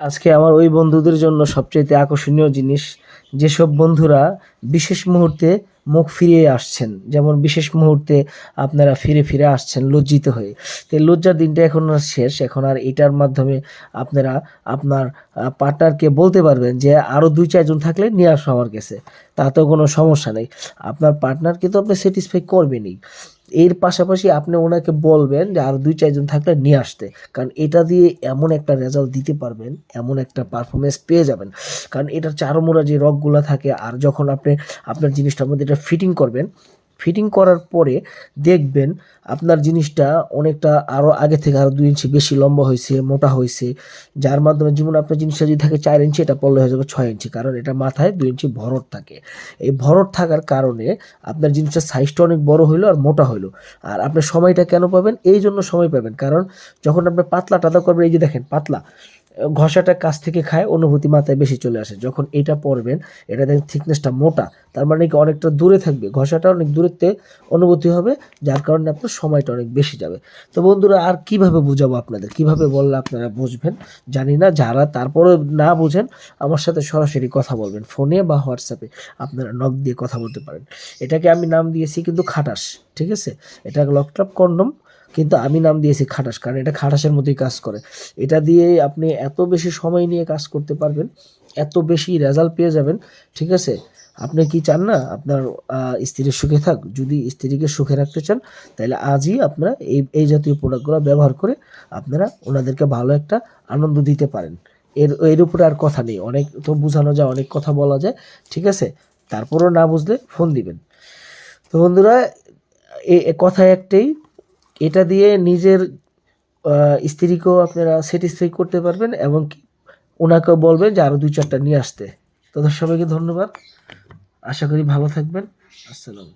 আজকে আমার ওই বন্ধুদের জন্য সবচাইতে আকর্ষণীয় জিনিস, যেসব বন্ধুরা বিশেষ মুহূর্তে মুখ ফিরিয়ে আসছেন। যেমন বিশেষ মুহূর্তে আপনারা ফিরে ফিরে আসছেন লজ্জিত হয়ে। তো লজ্জার দিনটা এখন আর শেষ, এখন আর এটার মাধ্যমে আপনারা আপনার পার্টনারকে বলতে পারবেন যে আরও দুই চারজন থাকলে নিয়ে আসো আমার কাছে। তাতেও কোনো সমস্যা নেই। আপনার পার্টনারকে তো আপনি স্যাটিসফাই করবেনই। এর পাশাপাশি আপনি ওনাকে বলবেন যে আর দুই, চারজন থাকলে নিয়ে আসতে। কারণ এটা দিয়ে এমন একটা রেজাল্ট দিতে পারবেন, এমন একটা পারফরমেন্স পেয়ে যাবেন। কারণ এটার চারমোড়া যে রকগুলো থাকে, আর যখন আপনি আপনার জিনিসটার মধ্যে এটা ফিটিং করবেন ফিটিং করার পরে দেখবেন আপনার জিনিসটা অনেকটা আরও আগে থেকে আরও দুই ইঞ্চি বেশি লম্বা হয়েছে, মোটা হয়েছে। যার মাধ্যমে যেমন আপনার জিনিসটা যদি থাকে চার ইঞ্চি, এটা পড়লে হয়ে যাবে ছয় ইঞ্চি। কারণ এটা মাথায় দুই ইঞ্চি ভরট থাকে। এই ভরট থাকার কারণে আপনার জিনিসটার সাইজটা অনেক বড় হইল আর মোটা হইল। আর আপনি সময়টা কেন পাবেন? এই জন্য সময় পাবেন। কারণ যখন আপনি পাতলা টাদা করবেন, এই যে দেখেন, পাতলা। ঘষাটা কাছ থেকে খায়, অনুভূতি মাথায় বেশি চলে আসে। যখন এটা পরবেন, এটা দেখেন থিকনেসটা মোটা, তার মানে কি অনেকটা দূরে থাকবে। ঘষাটা অনেক দূরত্বে অনুভূতি হবে, যার কারণে আপনার সময়টা অনেক বেশি যাবে। তো বন্ধুরা, আর কীভাবে বুঝাবো আপনাদের? কীভাবে বললে আপনারা বুঝবেন? জানি না, যারা তারপরে না বুঝেন, আমার সাথে সরাসরি কথা বলবেন, ফোনে বা হোয়াটসঅ্যাপে আপনারা নখ দিয়ে কথা বলতে পারেন। এটাকে আমি নাম দিয়েছি কিন্তু খাটাস, ঠিক আছে? এটা লকটপ কন্ডম কিন্তু আমি নাম দিয়েছি খাটাস কারণ এটা খাটাসের মতোই কাজ করে। এটা দিয়ে আপনি এত বেশি সময় নিয়ে কাজ করতে পারবেন এত বেশি রেজাল্ট পেয়ে যাবেন ঠিক আছে? আপনি কি চান না আপনার আহ, স্ত্রীর সুখে থাক? যদি স্ত্রীকে সুখে রাখতে চান তাহলে আজই আপনারা এই এই জাতীয় প্রোডাক্টগুলো ব্যবহার করে আপনারা ওনাদেরকে ভালো একটা আনন্দ দিতে পারেন। এর এর উপরে আর কথা নেই। অনেক তো বোঝানো যায় অনেক কথা বলা যায় ঠিক আছে? তারপরও না বুঝলে ফোন দিবেন। তো বন্ধুরা এ কথা একটাই এটা দিয়ে নিজের স্ত্রীকেও আপনারা স্যাটিসফাই করতে পারবেন এবং ওনাকেও বলবেন যে আরও দুই চারটা নিয়ে আসতে। তাদের সবাইকে ধন্যবাদ। আশা করি ভালো থাকবেন। আসসালাম